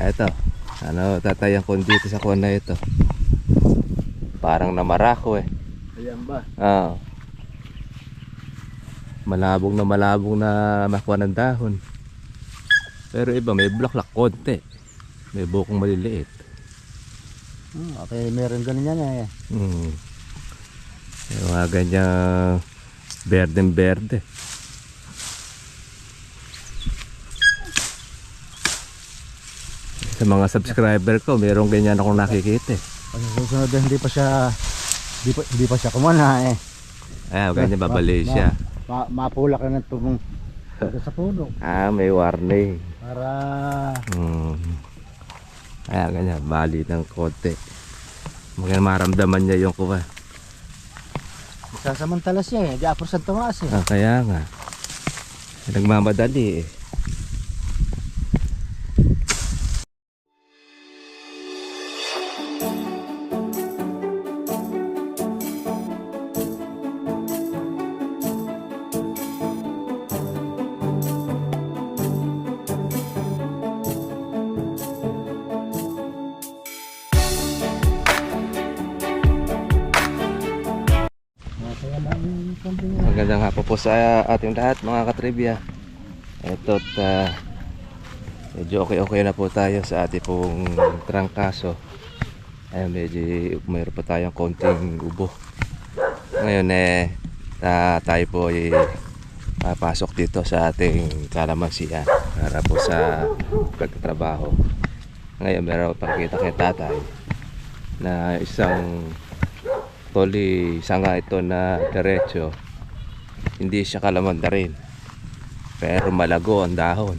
Eto. Ano, tatayan ko dito sa kuwan na ito. Parang namarako eh. Ayan ba? Oo. Malabong na malabong na makuha ng dahon. Pero iba may bulaklak konti. May bukong maliliit. Hmm, okay, meron ganun yan eh. Hmm. Yung mga ganyang berdeng Sa mga subscriber ko, merong ganyan akong nakikita eh. Pag susunod hindi pa siya hindi pa, hindi pa siya kumana eh. Ah, ganyan babali Ma- siya. Ma, mapula ka na tumong sa puno Ah, may warning. para Hmm. Kaya ganyan, bali ng konti. Maganda maramdaman niya yung kuha. sasamantala siya eh. Di apos sa tumaas eh. Ah, kaya nga. Nagmamadali eh. Sa ating lahat mga katribya. Ito at ah, medyo okay-okay na po tayo sa ating pong trangkaso. Ay medyo mayroon pa tayong konting ubo. Ngayon eh ah, tayo po ay papasok dito sa ating kalamansian para po sa pagtatrabaho. Ngayon meron pakita kay tatay na isang Toli, sanga ito na diretso. Hindi siya kalamanda rin. Pero malago ang dahon.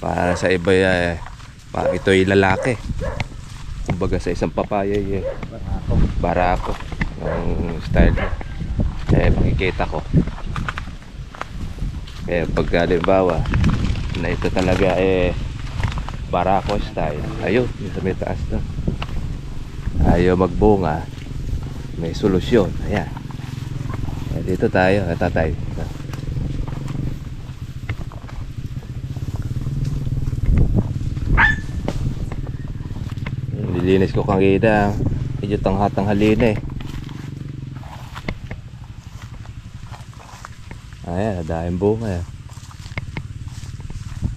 Para sa iba eh, pa, ito'y lalaki. Kumbaga sa isang papaya eh, barako. ang style. Eh, makikita ko. Eh, pag halimbawa, na ito talaga eh, barako style. Ayun, yung may taas doon. Ayaw magbunga. May solusyon. Ayan. Dito tayo, tatay. Nilinis ko kangida. Medyo tanghatang halina eh. Ayan, dahil bunga. eh.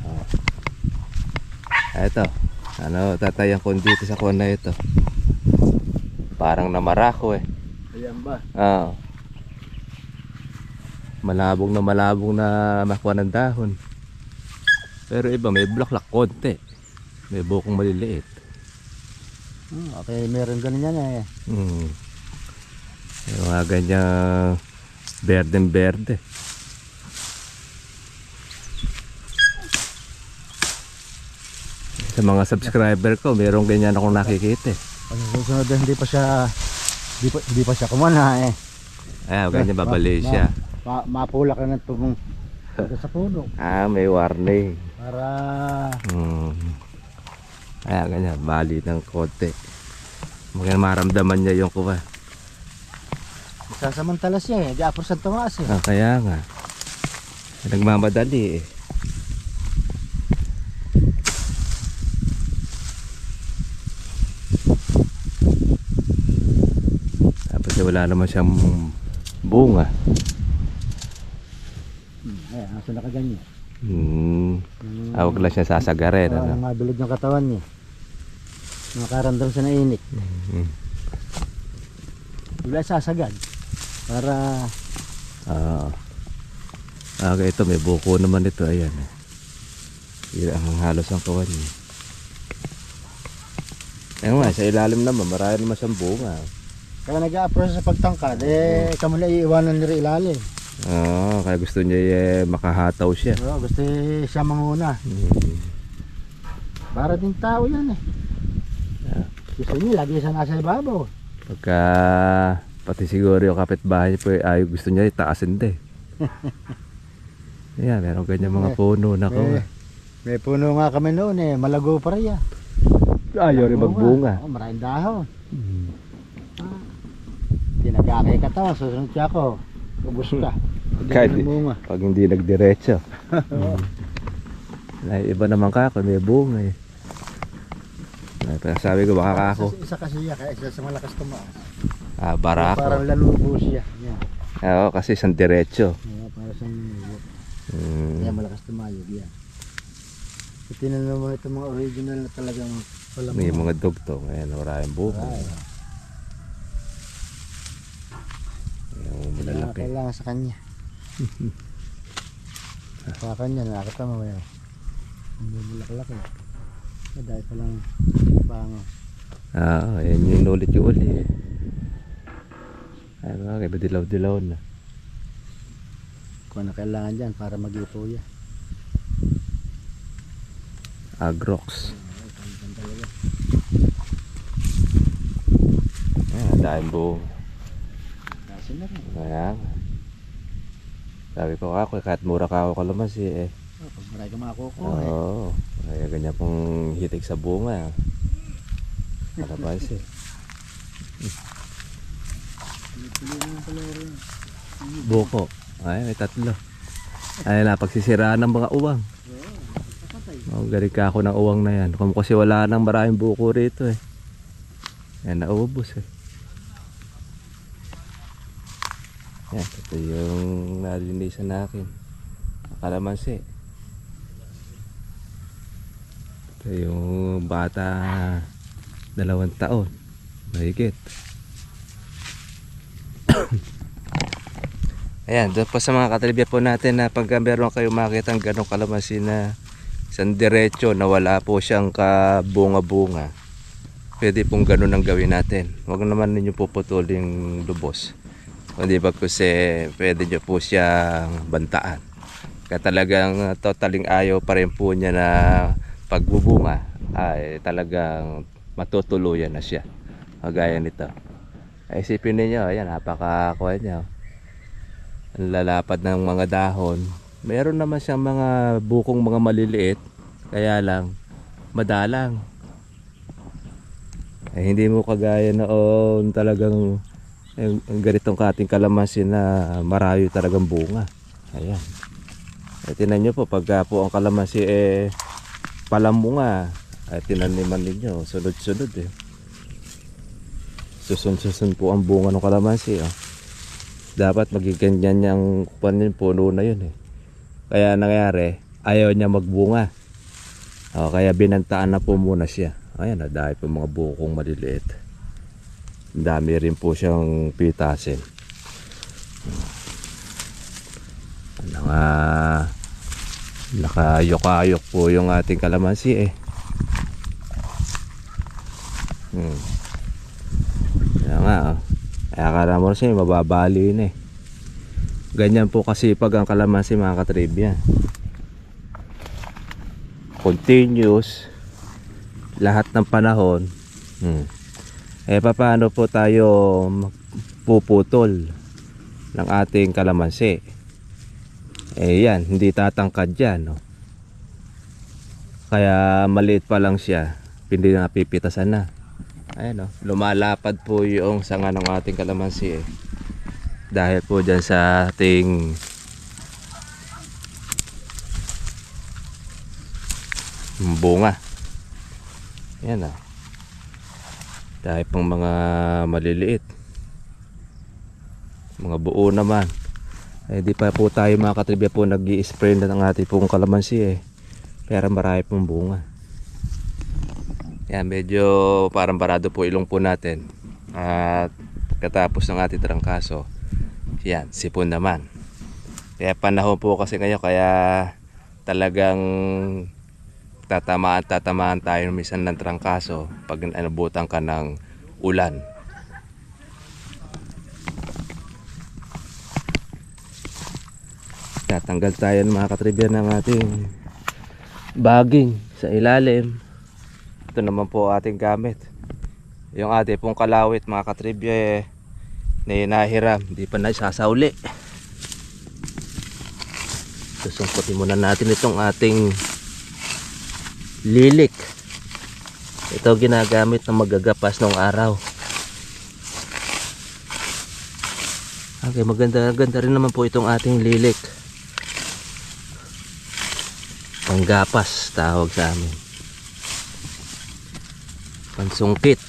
Ah. Eto. Ano, tatayan ko dito sa kuwan na ito. Parang namarako eh. Ayan ba? Oo. Malabong na malabong na makuha ng dahon. Pero iba may bulaklak konti. May bukong maliliit. Hmm, okay, meron ganun yan eh. Hmm. Yung mga ganyang berdeng berde. Sa mga subscriber ko, merong ganyan akong nakikita eh. Susunod hindi pa siya hindi pa, hindi pa siya kumana eh. Ah, ganyan babali Ma- siya. Ma, mapula ka na tumong sa puno Ah, may warning. para Hmm. Kaya ganyan, bali ng konti. Maganda maramdaman niya yung kuha. sasamantala siya eh. Di apos sa tumaas eh. Ah, kaya nga. Nagmamadali eh. Tapos eh, wala naman siyang bunga. Hmm, ayan, aso na kaganyan. Hmm. Hmm. Ah, lang siya sasagarin. Oo, Ano? mabilog yung katawan niya. Nakaramdam siya ng init. Hmm. Wala sasagad. Para Ah. Ah, ito may buko naman ito. Ayan. Yan ang halos ang kawan niya. Ayun nga, sa ilalim naman, marami naman siyang bunga. kaya nag-a-approach sa pagtangkad, eh kamo na iiwanan nila ilalim. Oo, kaya gusto niya eh, makahataw siya. Oo, gusto eh, siya manguna. Hmm. Para din tao yan eh. Yeah. Gusto niya, lagi siya nasa ibabaw. Pagka pati siguro yung kapitbahay niya po, ay gusto niya itaasin din. Ayan, meron ganyan mga Eh, puno na ko. May, may puno nga kami noon eh, malago pa rin yan. Ayaw rin magbunga. Oo, maraming dahon. Hmm. Tinagakay ka tawa, susunod siya ako. Ubus ka. Hindi Kahit. Pag hindi nagdiretso. Ay, iba naman ka, may bunga eh. Pero sabi ko baka ako. Isa, kasi siya, kaya isa sa malakas tumaas. Ah, bara Parang lalubo siya. Yan. Oo, kasi isang diretso. Kaya para sa Hmm. Kaya malakas tumayog yan. Kung tinanong mo itong mga original na talagang wala May mga dugtong. Ayan, maraming bunga. Ay, Yung kailangan, sa kanya. sa kanya, nakakita mo yan. Hindi bulaklak eh. Dahil pa lang pango. Ah, ayan yung ulit yung uli eh. Ay, mga kaiba dilaw-dilaw na. Kung ano kailangan dyan para mag-ipo yan. Agrox. Ayan, dahil bunga. Kasi na rin. Ayan. Sabi ko ako, kahit mura ka ako kalamansi eh. Oh, pag marami ka makukuha Oo. eh. Kaya ganyan pong hitik sa bunga. Kalamansi. Pili mo pala rin. Buko. Ay, may tatlo. Ay, napagsisiraan ng mga uwang. Oh, galing ka ako ng uwang na yan. Kasi wala nang maraming buko rito eh. Yan, naubos eh. Yan, ito yung nalinisan natin. Kalamansi. Ito yung bata dalawang taon. Mahigit. Ayan, doon po sa mga katribya po natin na pag meron kayo makita ng ganong kalamansi na isang diretso na wala po siyang kabunga-bunga. Pwede pong ganun ang gawin natin. Huwag naman ninyo puputol yung lubos. Kundi ba kasi pwede nyo po siyang bantaan. Kaya talagang totaling ayaw pa rin po niya na pagbubunga ay talagang matutuluyan na siya. Kagaya nito. Isipin ninyo, ayan, napaka-kuha niya. Ang lalapad ng mga dahon. Meron naman siyang mga bukong mga maliliit. Kaya lang, madalang. Ay, hindi mo kagaya noon talagang ang, ganitong kating kalamansi na marayo talagang bunga. Ayan. Ay, tinan nyo po, pagka po ang kalamansi eh palamunga, ay tinaniman ninyo, sunod-sunod eh. Susun-susun po ang bunga ng kalamansi. Oh. Dapat maging ganyan panin puno na yun eh. Kaya nangyari, ayaw niya magbunga. O, kaya binantaan na po muna siya. Ayan, na dahil po mga bukong maliliit. Dami rin po siyang pitasin. Ano nga, nakayok-ayok po yung ating kalamansi eh. Hmm. Kaya nga, oh. Kaya siya, mababali na eh. Ganyan po kasi pag ang kalamansi mga katribya. Continuous, lahat ng panahon. Hmm. Eh paano po tayo puputol ng ating kalamansi? Eh yan, hindi tatangkad yan. No? Kaya maliit pa lang siya, hindi na pipitasan na. Ayan o, lumalapad po yung sanga ng ating kalamansi eh. Dahil po dyan sa ating bunga. Ayan o. Dahil pang mga maliliit. Mga buo naman. Eh di pa po tayo mga katribya po nag spray na ng ating pong kalamansi eh. Pero marami pong bunga. Yan, medyo parang barado po ilong po natin. At katapos ng ating trangkaso, yan, sipon naman. Kaya panahon po kasi ngayon, kaya talagang tatamaan, tatamaan tayo minsan ng trangkaso pag nabutan ka ng ulan. Tatanggal tayo ng mga katribya ng ating baging sa ilalim. Ito naman po ating gamit. Yung ating pong kalawit mga katribya eh, na inahiram. Hindi pa naisasauli. Susungkutin muna natin itong ating lilik. Ito ginagamit na magagapas ng araw. Okay, maganda, maganda rin naman po itong ating lilik. Panggapas tawag sa amin. Pansungkit.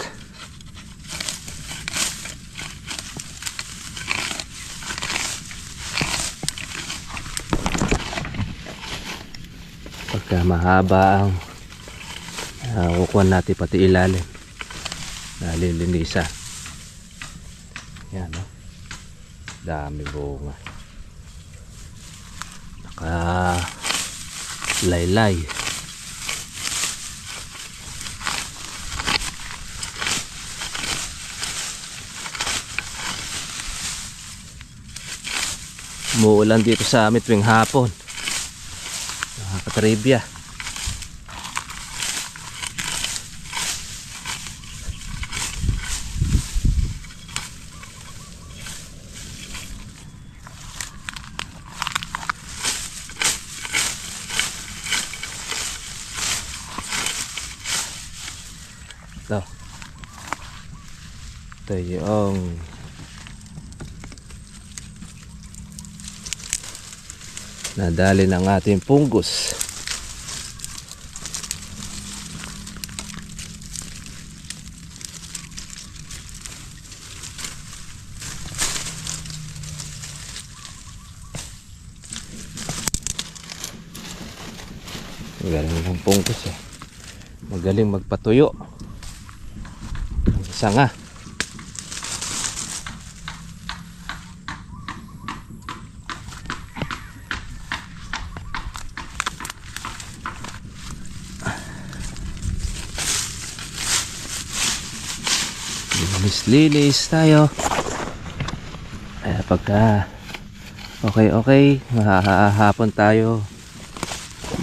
Pagka mahaba ang uh, kukuha natin pati ilalim. Nalilinisa. Yan, no? Dami bunga. Naka laylay. Umuulan dito sa amin tuwing hapon. Nakakatribya. Ito. Ito yung nadali ng ating punggus. Magaling ng punggus eh. Magaling magpatuyo. Isa nga. Linis-linis tayo. Kaya pagka okay okay, mahahapon tayo.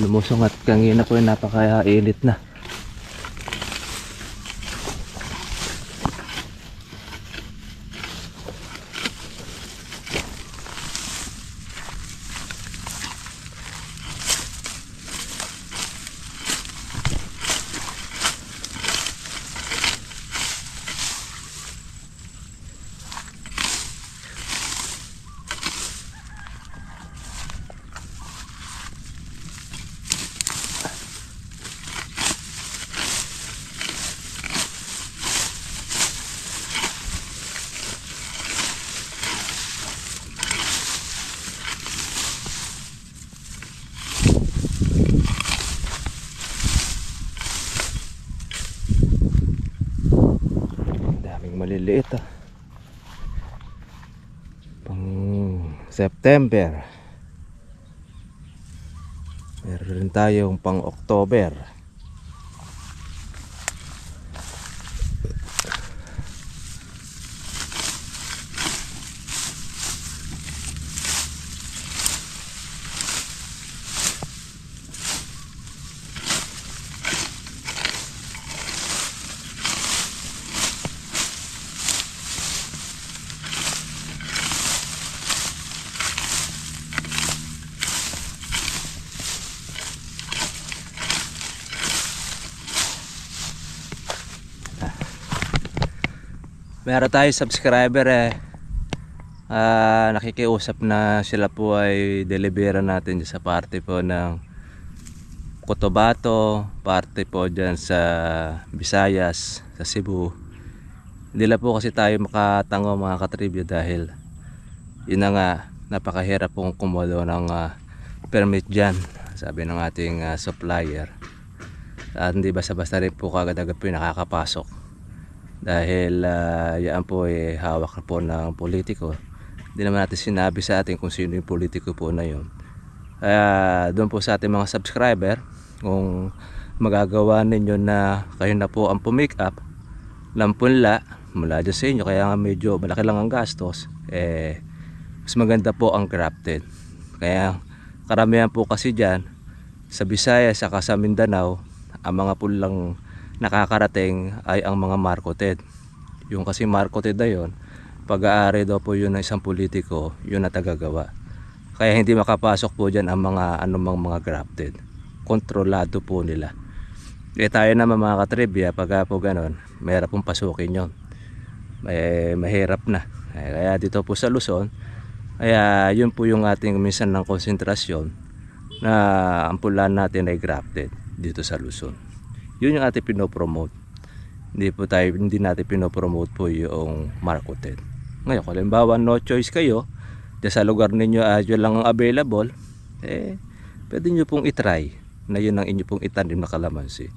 Lumusong at kanina po yung napaka-init na. daming maliliit ah. Pang September. Meron rin tayong pang October. Meron tayo subscriber eh. Ah, nakikiusap na sila po ay delibera natin sa party po ng Cotabato, party po dyan sa Visayas, sa Cebu. Hindi po kasi tayo makatango mga katribyo dahil yun na nga, napakahirap pong kumulo ng ah, permit dyan, sabi ng ating ah, supplier. At hindi basta-basta rin po kagad-agad po nakakapasok dahil uh, yan po ay hawak na po ng politiko. Hindi naman natin sinabi sa atin kung sino yung politiko po na yun. Kaya doon po sa ating mga subscriber kung magagawa ninyo na kayo na po ang pumick up ng punla mula dyan sa inyo kaya nga medyo malaki lang ang gastos eh mas maganda po ang grafted. Kaya karamihan po kasi dyan sa Visayas saka sa Mindanao ang mga pulang nakakarating ay ang mga marketed. Yung kasi marketed na yun, pag-aari daw po yun ng isang politiko, yun na tagagawa. Kaya hindi makapasok po dyan ang mga anumang mga grafted. Kontrolado po nila. Eh tayo naman mga katribya, pag po ganon, mahirap pong pasukin yun. Eh, mahirap na. Eh, kaya dito po sa Luzon, kaya yun po yung ating minsan ng konsentrasyon na ang pulan natin ay grafted dito sa Luzon. Yun yung ating pinopromote. Hindi po tayo, hindi natin pinopromote po yung marketed. Ngayon, kung halimbawa no choice kayo, dyan sa lugar ninyo uh, yun lang ang available, eh, pwede nyo pong itry na yun ang inyo pong itanim na kalamansi.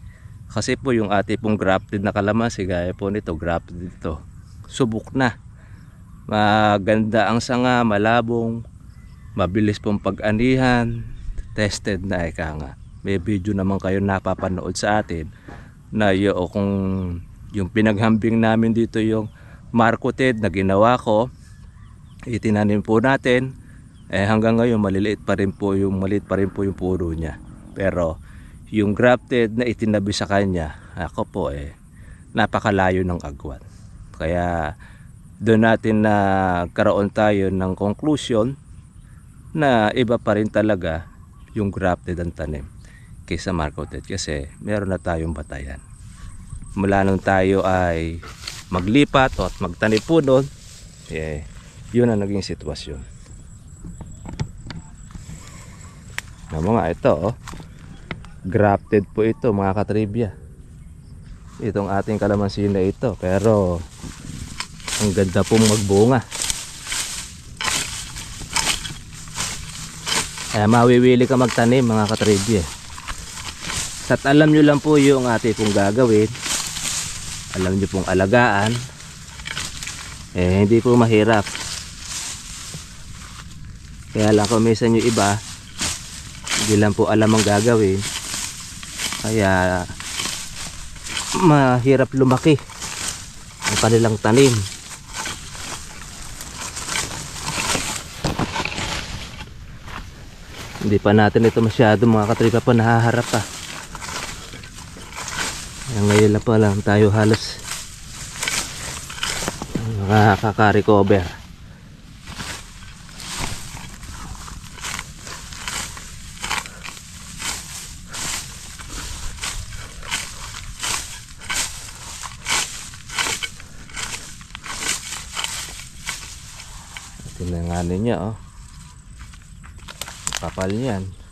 Kasi po yung ating pong grafted na kalamansi, gaya po nito, grafted ito, subok na. Maganda ang sanga, malabong, mabilis pong pag-anihan, tested na eka nga. May video naman kayo napapanood sa atin na yung kung yung pinaghambing namin dito yung marketed na ginawa ko itinanim po natin. Eh hanggang ngayon maliliit pa rin po yung maliit pa rin po yung puro niya. Pero yung grafted na itinabi sa kanya ako po eh napakalayo ng agwan kaya doon natin na karoon tayo ng conclusion na iba pa rin talaga yung grafted ang tanim kaysa marketed kasi meron na tayong batayan. Mula nung tayo ay maglipat at magtanim po doon eh, yun ang naging sitwasyon. Na mga ito oh, grafted po ito mga katribya. Itong ating kalamansi na ito pero ang ganda pong magbunga. Kaya mawiwili ka magtanim mga katribya at alam nyo lang po yung ating pong gagawin. Alam nyo pong alagaan. Eh hindi po mahirap. Kaya lang kung minsan yung iba hindi lang po alam ang gagawin. Kaya mahirap lumaki ang kanilang tanim. Hindi pa natin ito masyado mga katripa pa nahaharap pa ngayon na pa lang tayo halos nakaka-recover. Tingnan nga ninyo oh. Kapal niyan.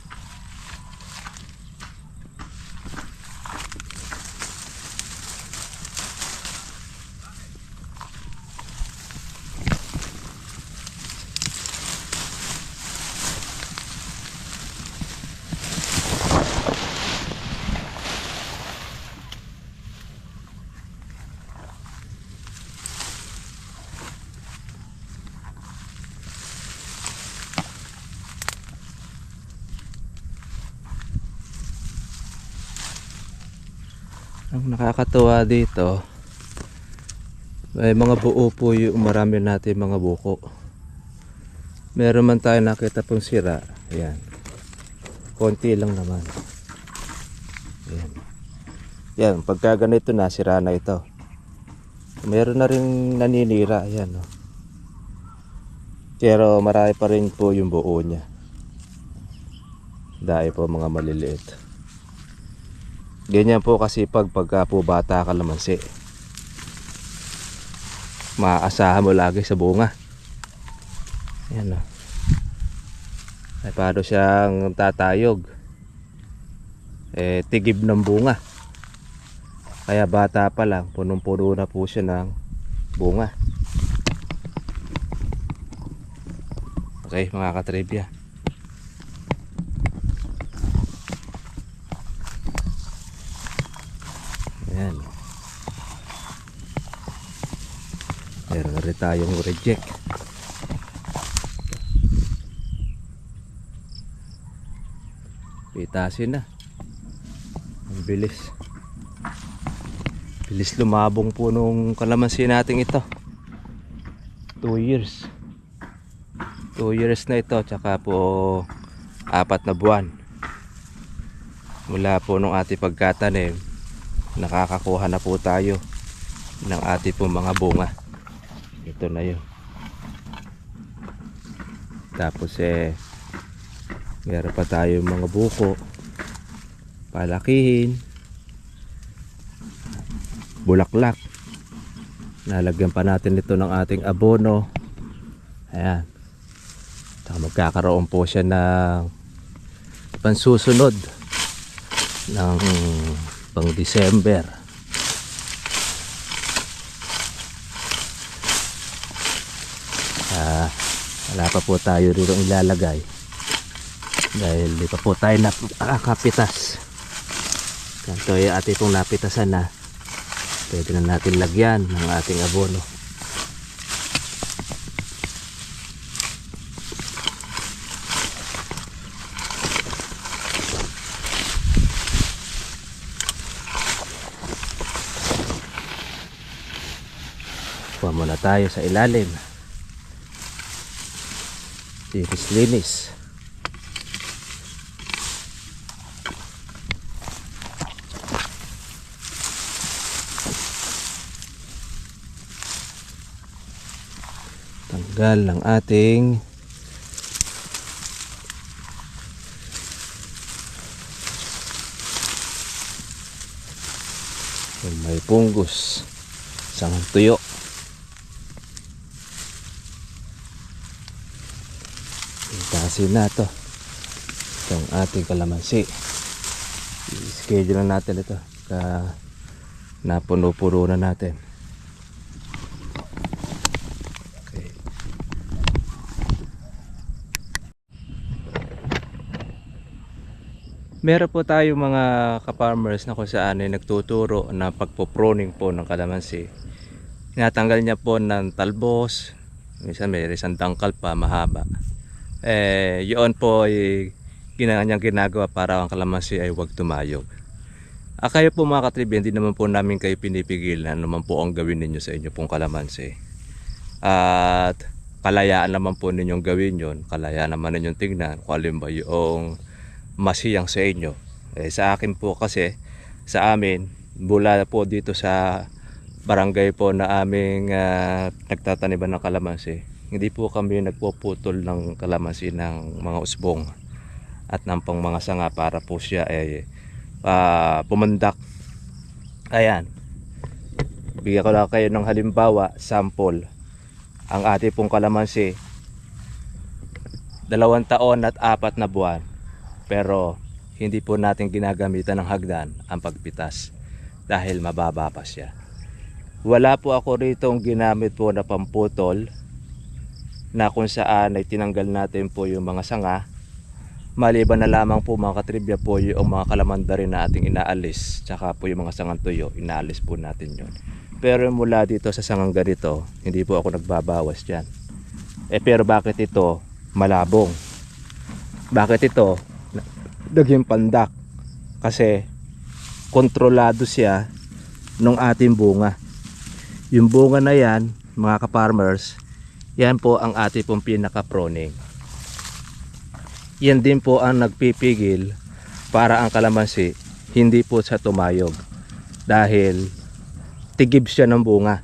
Ang nakakatuwa dito, may mga buo po yung marami natin mga buko. Meron man tayo nakita pong sira. Ayan. Konti lang naman. Ayan. Yan, pagka ganito na, sira na ito. Meron na rin naninira. Ayan, no. Pero marami pa rin po yung buo niya. Dahil po mga maliliit. Ganyan po kasi pag pagka po bata ka lamansi. Maaasahan mo lagi sa bunga. Ayan o. Ay paano siyang tatayog. Eh tigib ng bunga. Kaya bata pa lang, punong-puno na po siya ng bunga. Okay mga katribya. Ayan. Meron na rin tayong reject. Pitasin na. Ang bilis. Bilis lumabong po nung kalamansi natin ito. 2 years. 2 years na ito. Tsaka po apat na buwan. Mula po nung ating pagkatanim nakakakuha na po tayo ng ating pong mga bunga. Ito na yun. Tapos eh meron pa tayo mga buko. Palakihin. Bulaklak. Nalagyan pa natin ito ng ating abono. Ayan. Saka magkakaroon po siya ng pansusunod ng pang December. Ah, wala pa po tayo rito ilalagay dahil di pa po tayo nakakapitas. Kanto ay ate pong napitasan na pwede na natin lagyan ng ating abono. Kuha muna tayo sa ilalim. Linis-linis. Tanggal ng ating may punggos isang tuyo itasin na to itong ating kalamansi i-schedule na natin ito ka napuno-puno na natin okay. Meron po tayo mga ka-farmers na kung saan ay nagtuturo na pagpo-pruning po ng kalamansi. Tinatanggal niya po ng talbos, minsan may isang dangkal pa mahaba. Eh, yun po ay ginanyang ginagawa para ang kalamansi ay huwag tumayog. Ah, kayo po mga katribi, hindi naman po namin kayo pinipigil na naman po ang gawin ninyo sa inyo pong kalamansi. At kalayaan naman po ninyong gawin yon, kalayaan naman ninyong tingnan kung alin ba yung masiyang sa inyo. Eh, sa akin po kasi, sa amin, mula po dito sa barangay po na aming ah, nagtataniban ng kalamansi, hindi po kami nagpuputol ng kalamansi ng mga usbong at ng pang mga sanga para po siya ay ah, pumandak. Ayan. Bigyan ko lang kayo ng halimbawa, sample. Ang ating pong kalamansi, dalawang taon at apat na buwan pero hindi po natin ginagamitan ng hagdan ang pagpitas dahil mababa pa siya. Wala po ako rito ginamit po na pamputol na kung saan ay tinanggal natin po yung mga sanga. Maliban na lamang po mga katribya po yung mga kalamanda rin na ating inaalis tsaka po yung mga sangang tuyo inaalis po natin yon pero mula dito sa sangang ganito hindi po ako nagbabawas dyan. Eh pero bakit ito malabong? Bakit ito naging pandak? Kasi kontrolado siya ng ating bunga. Yung bunga na yan mga ka-farmers yan po ang ating pong pinaka-proning yan din po ang nagpipigil para ang kalamansi hindi po sa tumayog dahil tigib siya ng bunga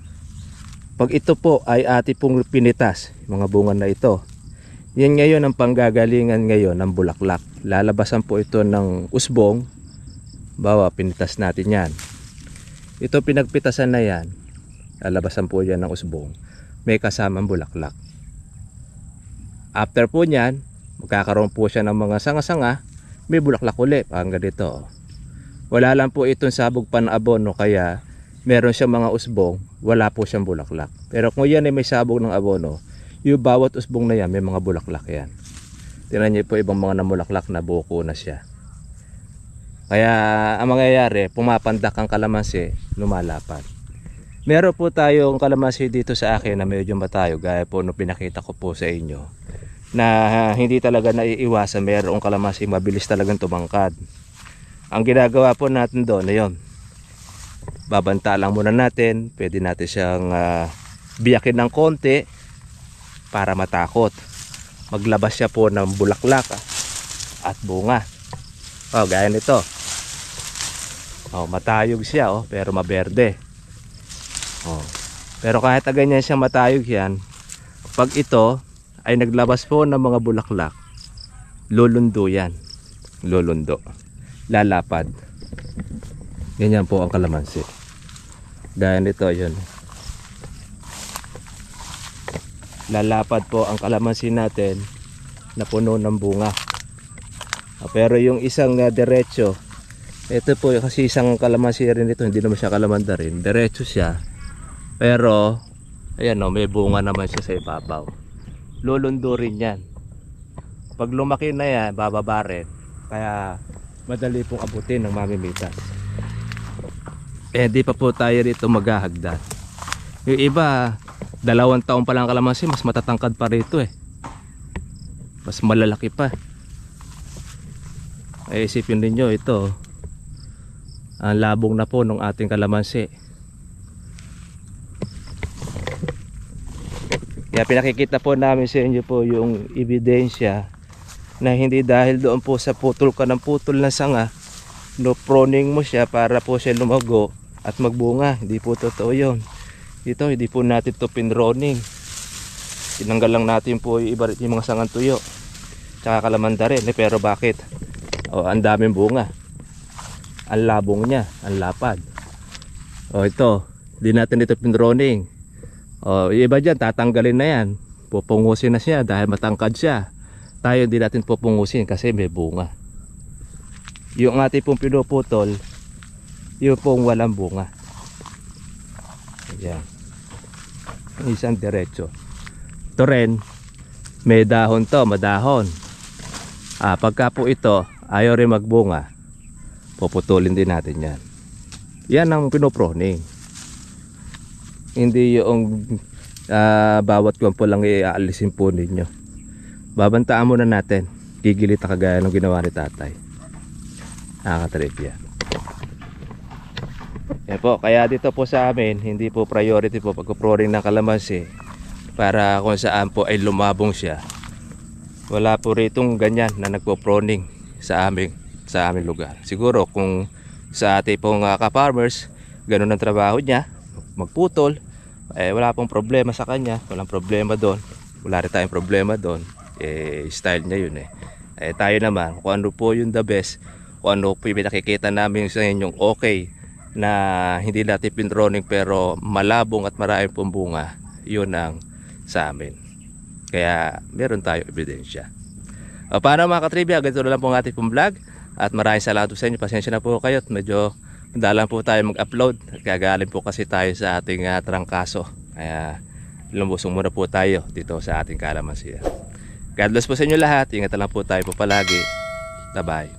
pag ito po ay ating pong pinitas mga bunga na ito yan ngayon ang panggagalingan ngayon ng bulaklak. Lalabasan po ito ng usbong. Bawa, pinitas natin yan. Ito pinagpitasan na yan. Lalabasan po yan ng usbong. May kasamang bulaklak. After po niyan, magkakaroon po siya ng mga sanga-sanga. May bulaklak ulit. Ang ganito. Wala lang po itong sabog pan-abono kaya meron siyang mga usbong. Wala po siyang bulaklak. Pero kung yan ay may sabog ng abono, yung bawat usbong na yan may mga bulaklak yan tingnan niyo po ibang mga namulaklak na buko na siya kaya ang mangyayari pumapandak ang kalamansi lumalapad meron po tayong kalamansi dito sa akin na medyo matayo gaya po no pinakita ko po sa inyo na hindi talaga naiiwasan mayroong kalamansi mabilis talagang tumangkad ang ginagawa po natin doon na yun babanta lang muna natin pwede natin siyang ah, biyakin ng konti para matakot. Maglabas siya po ng bulaklak ah, at bunga. Oh, gaya nito. Oh, matayog siya oh, pero maberde. Oh. Pero kahit na ganyan siya matayog yan, pag ito ay naglabas po ng mga bulaklak, lulundo yan. Lulundo. Lalapad. Ganyan po ang kalamansi. Gaya nito, yun. lalapad po ang kalamansi natin na puno ng bunga Ah, pero yung isang na diretso, ito po kasi isang kalamansi rin ito, hindi naman siya kalamanda rin. Diretso siya. Pero, ayan o, may bunga naman siya sa ibabaw. Lulundo rin yan. Pag lumaki na yan, bababa rin. Kaya, madali pong abutin ng mamimitas. Eh, di pa po tayo rito maghahagdan. Yung iba, dalawang taon pa lang kalamansi, mas matatangkad pa rito eh. Mas malalaki pa. Ay isipin ninyo ito. Ang labong na po ng ating kalamansi. Kaya pinakikita po namin sa inyo po yung ebidensya na hindi dahil doon po sa putol ka ng putol ng sanga no proning mo siya para po siya lumago at magbunga. Hindi po totoo yun. Ito, hindi po natin to pinroning. Tinanggal lang natin po yung, iba, yung mga sangang tuyo. Tsaka kalamanda rin. Eh, pero bakit? O, ang daming bunga. Ang labong niya, ang lapad. O, ito. Hindi natin ito pinroning. O, yung iba dyan, tatanggalin na yan. Pupungusin na siya dahil matangkad siya. Tayo hindi natin pupungusin kasi may bunga. Yung ating pong pinuputol, yung pong walang bunga. Ayan. Isang diretso. Ito rin, may dahon to, madahon. Ah, pagka po ito, ayaw rin magbunga, puputulin din natin yan. Yan ang pinoproning. Hindi yung ah, bawat kuwan po lang iaalisin po ninyo. Babantaan muna natin. Gigilita kagaya ng ginawa ni tatay. Nakakatrip yan. Yan po, kaya dito po sa amin, hindi po priority po pagkuproning ng kalamansi para kung saan po ay lumabong siya. Wala po ritong ganyan na nagpo-proning sa aming sa aming lugar. Siguro kung sa ating pong uh, ka-farmers, ganun ang trabaho niya, magputol, eh wala pong problema sa kanya, walang problema doon. Wala rin tayong problema doon. Eh style niya yun eh. Eh tayo naman, kung ano po yung the best, kung ano po yung nakikita namin sa inyong okay na hindi natin pinroning pero malabong at maraming pong bunga, yun ang sa amin. Kaya meron tayo ebidensya. O, paano mga katribya, ganito na lang po ang ating vlog. At maraming salamat po sa inyo. Pasensya na po kayo. at Medyo dalang po tayo mag-upload. Kagaling po kasi tayo sa ating uh, trangkaso. Kaya lumusong muna po tayo dito sa ating kalamansiya. God bless po sa inyo lahat. Ingat lang po tayo po palagi. Bye-bye.